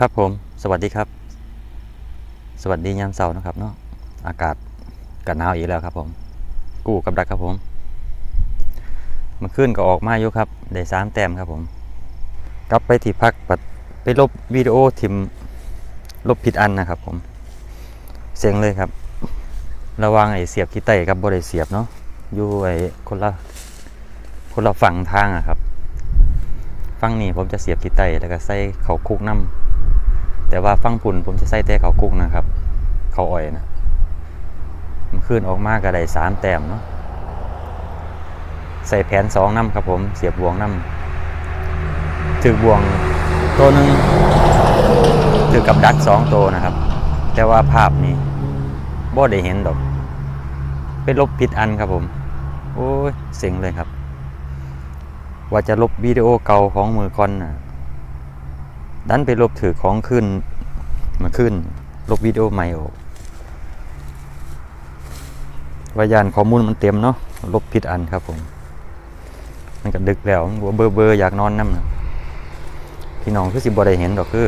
ครับผม สวัสดีครับ สวัสดียามเสาร์นะครับเนาะอากาศกันหนาวอีกแล้วครับ ผม กู้กับดักครับผมมันขึ้นก็ออกมาอยู่ครับได้สามแต้มครับผม กลับไปที่พักปัดไปลบวิดีโอทิมลบผิดอันนะครับ ผม เสียงเลยครับ ระวังไอ้เสียบกีไตกับบริเสียบเนาะอยู่ไอ้คนละคนละฝั่งทางอะครับ ฝั่งนี้ผมจะเสียบกีไตแล้วก็ใส่เขาคุกน้ำ แต่ว่าฝั่งพุ่นผมจะใส่แต่เขาคุกนะครับ เขาอ่อยนะมันขึ้นออกมากก็ได้สามแต้มเนาะใส่แผนสองน้ำครับผมเสียบบวงน้ำถือบวงตัวหนึ่งถือกับดักสองตัวนะครับ แต่ว่าภาพนี้บ่ได้เห็นดอกไปลบผิดอันครับผม โอ้ยเซ็งเลยครับ ว่าจะลบวิดีโอเก่าของมือคอนน่ะ ดันไปลบถือของขึ้นมาขึ้น ลบวิดีโอใหม่ออกวายานข้อมูลมันเต็มเนาะลบผิดอันครับผม มันก็ดึกแล้วมันเบอร์เบอร์อยากนอนน้ำนะพี่น้องคือสิบ่ได้เห็นดอกคือ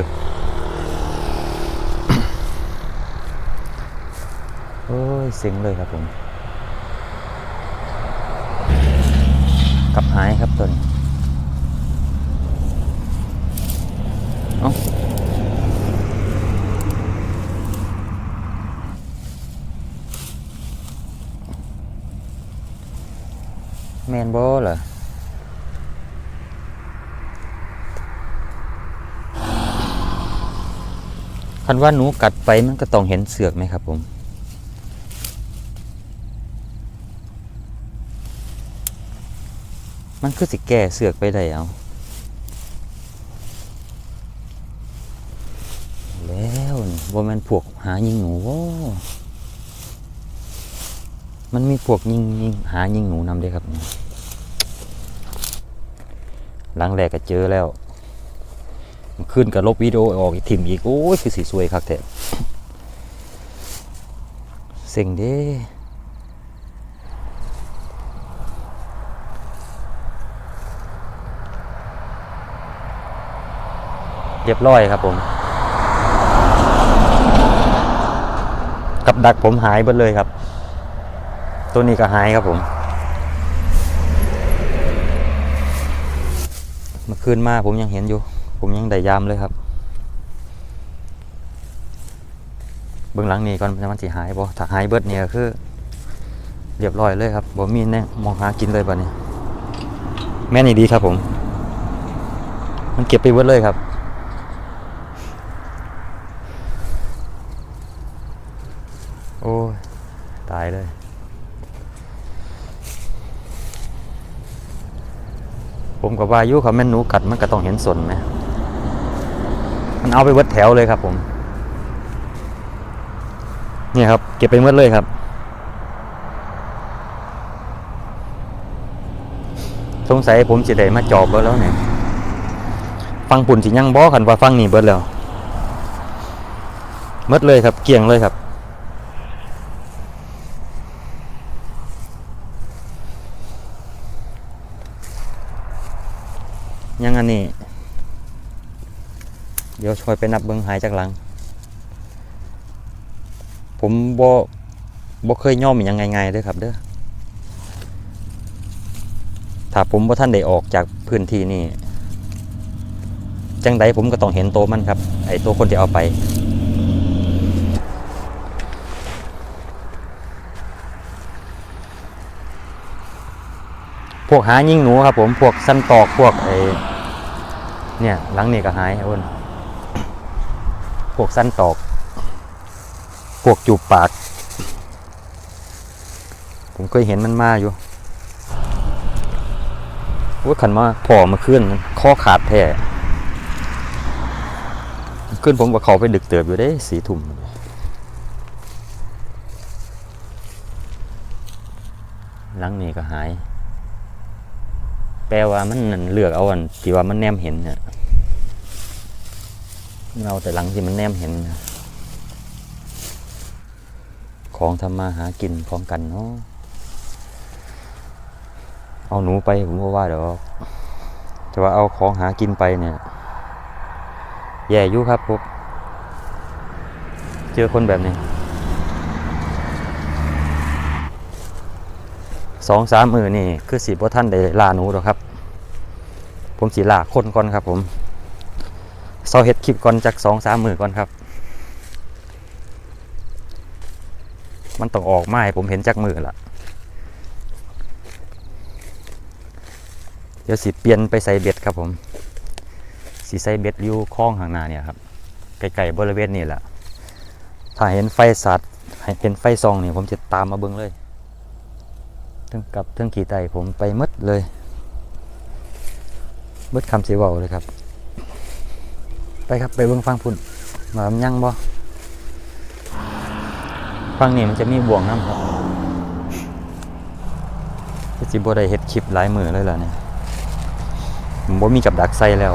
โอ้ยเซ็งเลยครับผม กลับหายครับตัวนี้ เอาแมนบอเหรอคันว่าหนูกัดไปมันก็ต้องเห็นเสือกไหมครับผมมันคือสิแก่เสือกไปได้เอา แล้ ว่ามันพวกหายิงหนูมันมีพวกยิงยิงหายิงหนูนำเด้ครับหลังแรกก็เจอแล้วขึ้นกับลบวิดีโอออกอีกทิมอีก โอ้ยคือสีสวยคักแท้เซ็งเด้เรียบร้อยครับผม กับดักผมหายหมดเลยครับ ตัวนี้ก็หายครับผมเมื่อคืนมาผมยังเห็นอยู่ ผมยังได้ยามเลยครับ เบื้องหลังนี้ก่อนมันสิหายบ่ถ้าหายเบิดเนี่ยคือ เรียบร้อยเลยครับบ่มีแน่มองหากินเลยบัดนี้แม่นี่ดีครับผม มันเก็บไปเบิดเลยครับ โอ้ย ตายเลย ผมกับวายุเขาแม่นหนูกัดมันก็ต้องเห็นสนไหมมันเอาไปเวิดแถวเลยครับผมเนี่ยครับ เก็บไปเวิดเลยครับ สงสัยผมจะได้มาจอบแล้วเนี่ยฟังปุ่นสิยังบอกกันว่าฟังนี่เบิดแล้วเมดเลยครับ เกลี่ยงเลยครับ ยังอันนี้ เดี๋ยวช่วยไปนับเบิ้งหายจากหลัง ผมบ่บ่เคยย่อมอหยังง่ายๆเด้อครับเด้อถ้าผมบ่ท่านได้ออกจากพื้นที่นี่จังใดผมก็ต้องเห็นโตวมันครับ ไอ้ตัวคนที่เอาไป พวกหายิงหนูครับผมพวกสั้นตอกพวกไอ้เนี่ยหลังนี่ก็หายอ้นพวกสั้นตอก พวกจูบปาก ผมเคยเห็นมันมาอยู่ว่าขันมาพอมาขึ้นข้อขาดแท้ขึ้นผมกับเขาไปดึกเติบอยู่ได้สีทุ่มหลังนี่ก็หาย แปลว่ามันเลือกเอาอันที่ว่ามันแนมเห็นเนี่ยเราแต่หลังที่มันแนมเห็น ของทำมาหากินพร้อมกันเนาะเอาหนูไปผมก็ว่าเดี๋ยวแต่ว่าเอาของหากินไปเนี่ย แย่ยู่ครับผมเจอคนแบบนี้ สองสามมือนี่คือสีบ่ท่านได้ลาหนูหรอกครับ ผมสีลาคนก่อนครับ ผมเซาเฮ็ดคลิปก่อนจากสองสามมือก่อนครับ มันต้องออกมาให้ผมเห็นจากมือละเดี๋ยวสิเปลี่ยนไปใส่เบ็ดครับผมสีใส่เบ็ดอยู่คล้องข้างหน้าเนี่ยครับไกลๆบริเวณนี้แหละถ้าเห็นไฟสัตว์เห็นไฟซองนี่ผมจะตามมาเบิ้งเลย ทั้งกับทั้งขี่ไตผมไปมดเลยมดคำเสียเวาเลยครับ ไปครับไปเบิ้องฟังพุ่นมามันยังบ่ฟังนี่มันจะมีบ่วงน้ำครับก็จิบ่ได้เฮ็ดคลิปหลายมือเลยล่ะเนี่ยผมบ่มีกับดักใส่แล้ว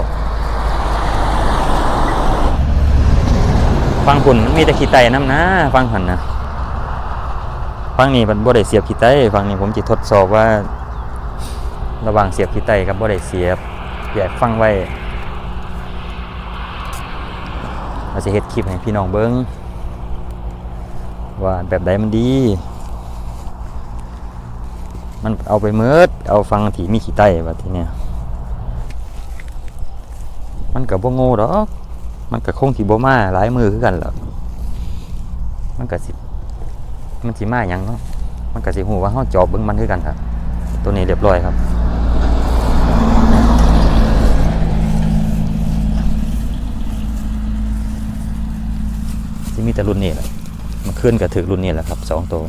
ฟังพุ่นมันมีแต่ขี้ไตน้ำนะฟังหันนะ ฟังนี่มันบ่ได้เสียบขี้ไตฟังนี่ผมจะทดสอบว่า ระหว่างเสียบขี้ไตกับบ่ได้เสียบแยกฟังไว้เราจะเฮ็ดคลิปให้พี่น้องเบิ้งว่าแบบใดมันดี มันเอาไปเมิดเอาฟังที่มีขี้ไตว่าทีเนี้ยมันก็บ่โง่ดอก มันก็คงสิบ่มาหลายมือคือกันหล้วมันก็สิ มันสิมาหยังเนาะมันก็สิฮู้ว่าเฮาจอบเบิ่งมันคือกันครับ ตัวนี้เรียบร้อยครับสิมีแต่รุ่นนี้แหละมันขึ้นก็ถือรุ่นนี้แหละครับสองตัว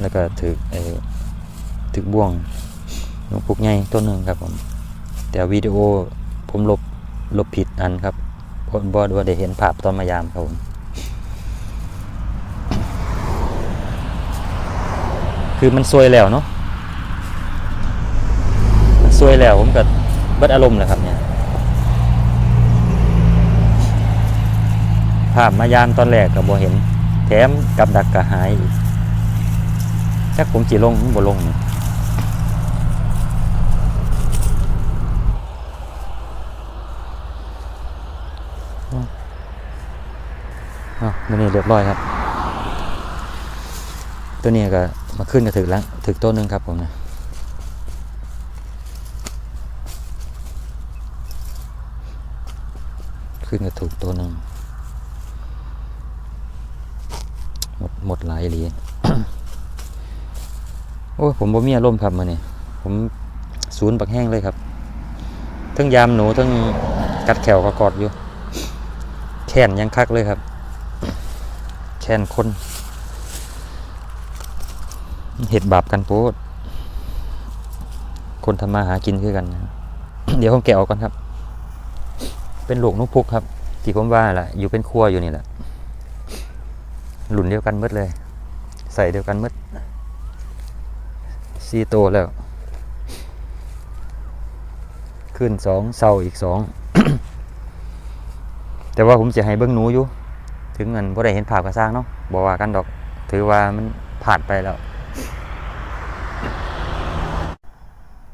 แล้วก็ถือไอ้ถือบ่วงหลวงปุกใหญ่ต้นหนึ่งครับผม แต่วิดีโอผมลบ ลบผิดอันครับเพราะบอดว่าได้เห็นภาพตอนมายามครับผมคือมันซวยแล้วเนาะมันซวยแล้วผมก็เบิดอารมณ์แหละครับเนี่ยภาพมายามตอนแรกกับบอเห็น แถมกับดักกระหายอีกจักผมจีลงบ่ลงเนี่ย อ๋อตัวนี้เรียบร้อยครับ ตัวนี้ก็มาขึ้นก็ถึกแล้วถึกต้นหนึ่งครับผมนะขึ้นก็ถูกตัวหนึ่งหมดหมดหลายเหรียญโอ้ผมบ่มีอารมณ์ครับมาเนี่ยผมศูนย์ปักแห้งเลยครับทั้งยามหนูทั้งกัดแขวก็กอดอยู่ แขนยังคักเลยครับแขนคนเห็ดบาปกันโพดคนทำมาหากินคือกันนะเดี๋ยวผมแกะออกก่อนครับ เป็นลูกนกพุกครับที่ผมว่าแหละอยู่เป็นครัวอยู่นี่แหละหลุนเดียวกันมืดเลย ใส่เดียวกันมืดซีโตแล้ว ขึ้นสองเสาอีกสอง แต่ว่าผมจะให้เบิ้งหนูอยู่ ถึงเงินบ่ได้เห็นภาพกระสร้างเนาะบ่ว่ากันดอก ถือว่ามันผ่านไปแล้ว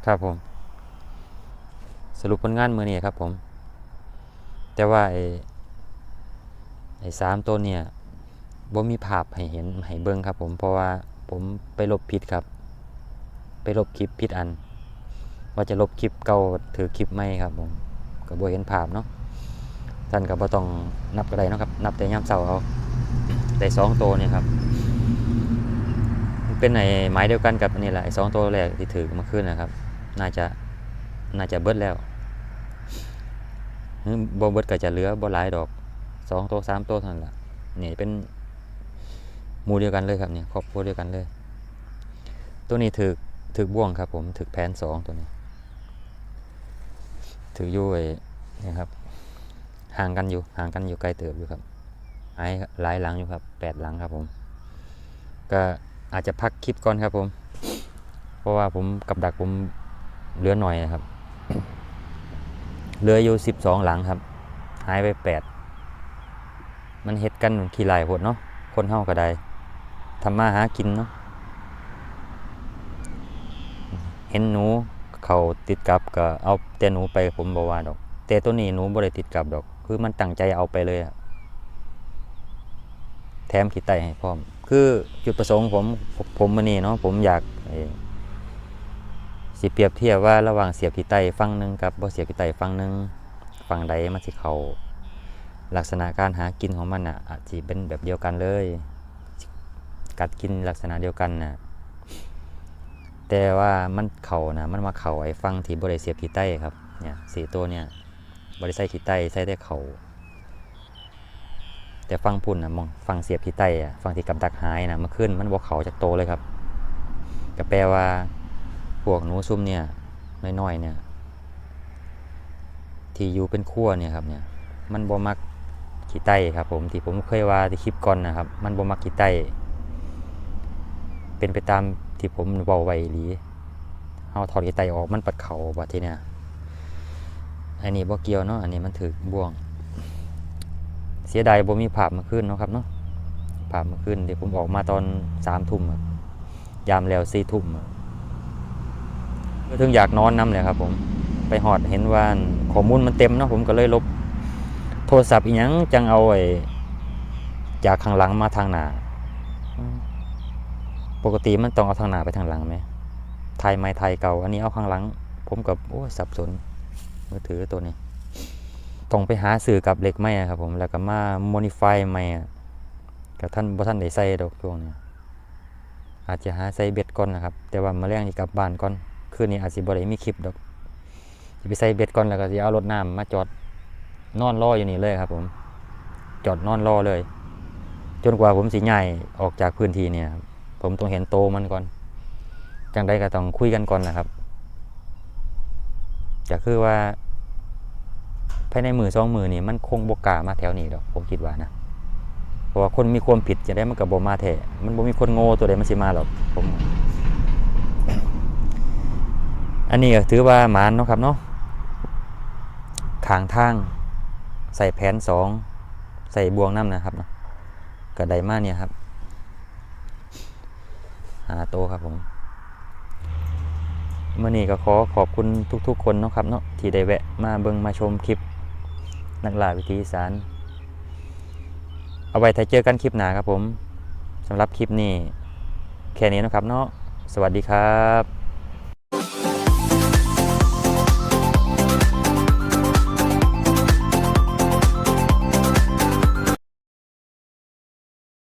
ครับผม สรุปผลงานมือนี้ครับผม แต่ว่าไอ้ไอ้สามตัวเนี่ยบ่มีภาพให้เห็นให้เบิ่งครับผม เพราะว่าผมไปลบผิดครับ ไปลบคลิปผิดอัน ว่าจะลบคลิปเก่าถือคลิปใหม่ครับผมก็บ่เห็นภาพเนาะ ท่านก็บ่ต้องนับก็ได้นะครับ นับแต่ยามเช้าเอาแต่สองตัวเนี่ยครับเป็นไอ้ไม้เดียวกันกับอันนี่แหละไอ้สองตัวแรกที่ถือมาขึ้นนะครับ น่าจะน่าจะเบิดแล้วหรือบ่เบิดก็จะเหลือบ่หลายดอกสองตัวสามตัวเท่านั้นแหละนี่เป็นมูเดียวกันเลยครับเนี่ยครอบครัวเดียวกันเลย ตัวนี้ถือถือบ่วงครับ ผมถือแผนสองตัวนี้ถือยู่ไอ้นี่ครับ ห่างกันอยู่ห่างกันอยู่ไกลเติบอยู่ครับหายหลายหลังอยู่ครับแปดหลังครับผม ก็อาจจะพักคลิปก่อนครับผม เพราะว่าผมกับดักผมเหลือหน่อยนะครับเหลืออยู่สิบสองหลังครับหายไปแปดมันเฮ็ดกันขี้ลายโหดเนาะคนเฮาก็ได้ทำมาหากินเนาะเห็นหนูเขาติดกับก็เอาแต่หนูไปผมบอกว่าดอก แต่ตัวนี้หนูบ่ได้ติดกับดอก คือมันตั้งใจเอาไปเลยอะแถมขี้ไตให้พร้อม คือจุดประสงค์ผมผมมมื้อนี้เนาะผมอยากเอ่อสิเปรียบเทียบว่าระหว่างเสียบขี้ไตฝั่งหนึ่งกับบ่เสียบขี้ไตฝั่งหนึ่งฝั่งใดมันสิเขาลักษณะการหากินของมันอะอาจสิเป็นแบบเดียวกันเลย กัดกินลักษณะเดียวกันน่ะแต่ว่ามันเข่านะมันมาเข่าไอ้ฟังที่บริเสียบขี้ใต้ครับเนี่ยสี่ตัวเนี่ย บริใส่ขี้ใต้ใส่ได้เขาแต่ฟังพุ่นนะมองฟังเสียบขี้ใต้อะฟังที่กำตักหายนะมันขึ้นมันบวเขาจากโตเลยครับก็แปลว่าพวกหนูซุ่มเนี่ยน้อยๆเนี่ย ที่อยู่เป็นขั้วเนี่ยครับเนี่ย มันบ่มักขี้ใต้ครับ ผมที่ผมเคยว่าที่คลิปก่อนนะครับ มันบ่มักขี้ใต้เป็นไปตามที่ผมเบาไว้อีหลีเฮาถอดไตออกมันปัดเขาบัดทีเนี่ย อันนี้บ่เกี่ยวเนาะอันนี้มันถือบ่วง เสียดายบ่มีภาพมาขึ้นเนาะครับเนาะภาพมาขึ้นที่ผมออกมาตอนสามทุ่มยามแล้วสี่ทุ่มอะก็ถึงอยากนอนน้ำเลยครับ ผมไปหอดเห็นว่าข้อมูลมันเต็มเนาะผมก็เลยลบ โทรศัพท์อีหยังจังเอาไอ้จากข้างหลังมาทางหน้าปกติมันต้องเอาทางหน้าไปทางหลังไหมไทยไม่ไทยเก่า อันนี้เอาข้างหลัง ผมกับโอ้สับสน มือถือตัวนี้ต้องไปหาสื่อกับเหล็กไม้ครับผมแล้วก็มาโมดิฟายไม้กับท่านบ่ท่านได้ใส่ดอกช่วงนี้อาจจะหาใส่เบ็ดก่อนนะครับ แต่ว่ามาแรงนี่กลับบ้านก่อนคืนนี้อาจสิบ่ได้มีคลิปดอกสิไปใส่เบ็ดก่อนแล้วก็สิเอารถน้ำมาจอดนอนรออยู่นี่เลยครับผม จอดนอนรอเลย จนกว่าผมสิย้ายออกจากพื้นที่เนี่ย ผมต้องเห็นโตมันก่อนจังใดก็ต้องคุยกันก่อนนะครับ ก็คือว่าภายในมือสองมือนี่มันคงบกล้ามาแถวนี้ดอกผมคิดว่านะเพราะว่าคนมีความผิดจะได้มันกับบมาแท้มันบ่มีคนโง่ตัวใดมันสิมาหรอกผมอันนี้ก็ถือว่าหมานเนาะครับเนาะขางทางใส่แผนสองใส่บวงน้ำนะครับเนาะก็ไดมาเนี่ยครับหาโตครับผม มื่อนี้ก็ขอขอบคุณทุกๆ คนนะครับเนาะที่ได้แวะมาเบิ่งมาชมคลิปนักล่าวิธีสาร เอาไว้ถ้าเจอกันคลิปหนาครับผมสำหรับคลิปนี้แค่นี้นะครับเนาะสวัสดีครับ